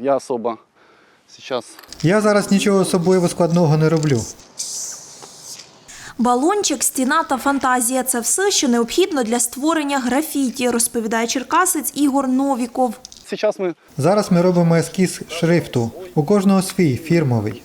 Я особо сейчас Я зараз нічого особливо складного не роблю. Балончик, стіна та фантазія це все, що необхідно для створення графіті, розповідає черкасець Ігор Новіков. Сейчас ми Зараз ми робимо ескіз шрифту. У кожного свій фірмовий.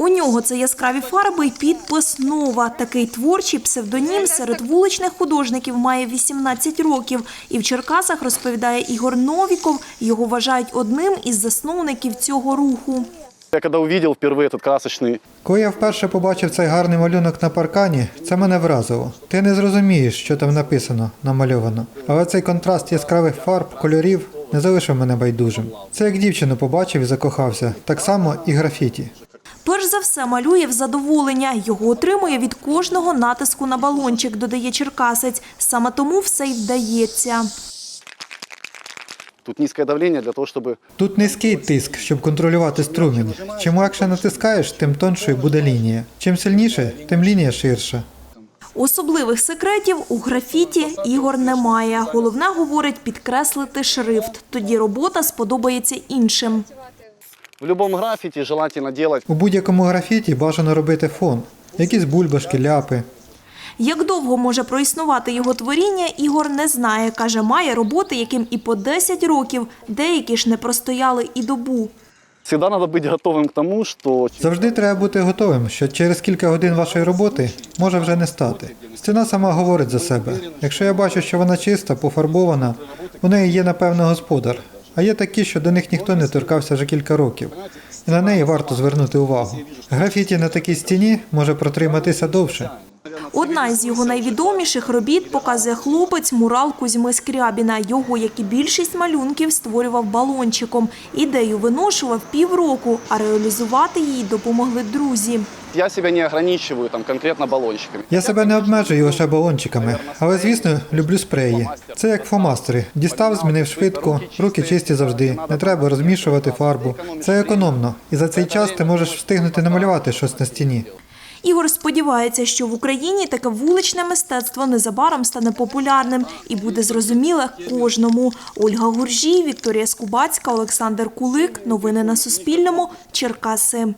У нього це яскраві фарби і підпис Нова. Такий творчий псевдонім серед вуличних художників має 18 років. І в Черкасах, розповідає Ігор Новіков, його вважають одним із засновників цього руху. я когда увидел впервые этот красочный Коли я вперше побачив цей гарний малюнок на паркані, це мене вразило. Ти не зрозумієш, що там написано, намальовано. Але цей контраст яскравих фарб, кольорів не залишив мене байдужим. Це як дівчину побачив і закохався, так само і графіті. Перш за все малює в задоволення. Його отримує від кожного натиску на балончик, додає черкасець. Саме тому все й вдається. тут низкое давление для того, чтобы Тут низький тиск, щоб контролювати струмінь. Чим легше натискаєш, тим тоншою буде лінія. Чим сильніше, тим лінія ширша. Особливих секретів у графіті Ігор не має. Головне, говорить, підкреслити шрифт. Тоді робота сподобається іншим. В любом граффити желательно делать У будь-якому графіті бажано робити фон, якісь бульбашки, ляпи. Як довго може проіснувати його творіння, Ігор не знає. Каже, має роботи, яким і по 10 років, деякі ж не простояли і добу. Всегда надо быть готовым к тому, что Завжди треба бути готовим, що через кілька годин вашої роботи може вже не стати. Стіна сама говорить за себе. Якщо я бачу, що вона чиста, пофарбована, у неї є напевно господар. А є такі, що до них ніхто не торкався вже кілька років, і на неї варто звернути увагу. Графіті на такій стіні може протриматися довше. Одна із його найвідоміших робіт показує хлопець мурал Кузьми Скрябіна. Його, як і більшість малюнків, створював балончиком. Ідею виношував півроку, а реалізувати її допомогли друзі. Я себя не ограничиваю там конкретно баллончиками. Я себе не обмежую лише балончиками, але звісно люблю спреї. Це як фломастери. Дістав, змінив швидко, руки чисті завжди. Не треба розмішувати фарбу. Це економно, і за цей час ти можеш встигнути намалювати щось на стіні. Ігор сподівається, що в Україні таке вуличне мистецтво незабаром стане популярним і буде зрозуміле кожному. Ольга Гуржій, Вікторія Скубацька, Олександр Кулик. Новини на Суспільному. Черкаси.